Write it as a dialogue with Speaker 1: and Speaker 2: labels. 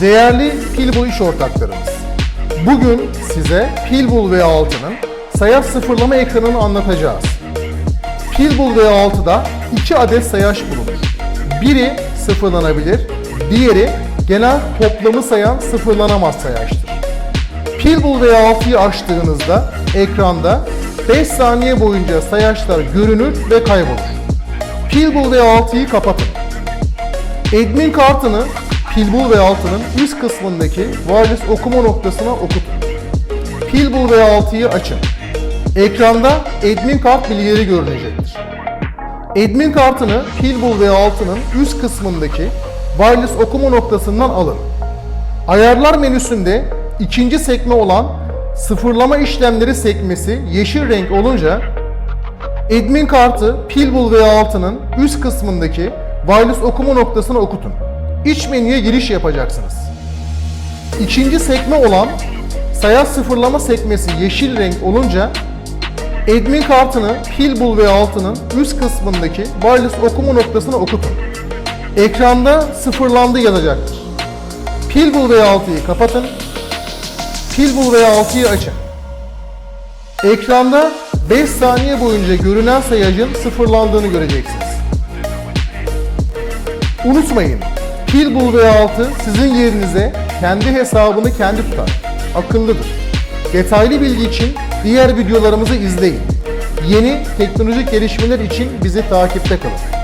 Speaker 1: Değerli Pilbul iş ortaklarımız, bugün size Pilbul V6'nın sayaç sıfırlama ekranını anlatacağız. Pilbul V6'da iki adet sayaç bulunur. Biri sıfırlanabilir, diğeri genel toplamı sayan sıfırlanamaz sayaçtır. Pilbul V6'yı açtığınızda ekranda 5 saniye boyunca sayaçlar görünür ve kaybolur. Pilbul V6'yı kapatın. Admin kartını Pilbul V6'nın üst kısmındaki wireless okuma noktasına okutun. Pilbul V6'yı açın. Ekranda admin kart bilgileri görünecektir. Admin kartını Pilbul V6'nın üst kısmındaki wireless okuma noktasından alın. Ayarlar menüsünde ikinci sekme olan sıfırlama işlemleri sekmesi yeşil renk olunca admin kartı Pilbul V6'nın üst kısmındaki wireless okuma noktasına okutun. İç menüye giriş yapacaksınız. İkinci sekme olan sayaç sıfırlama sekmesi yeşil renk olunca admin kartını Pilbul V6'nın üst kısmındaki wireless okuma noktasına okutun. Ekranda sıfırlandı yazacaktır. Pilbul V6'yı kapatın. Pilbul V6'yı açın. Ekranda 5 saniye boyunca görünen sayacın sıfırlandığını göreceksiniz. Unutmayın, Pilbul V6 sizin yerinize kendi hesabını kendi tutar. Akıllıdır. Detaylı bilgi için diğer videolarımızı izleyin. Yeni teknolojik gelişmeler için bizi takipte kalın.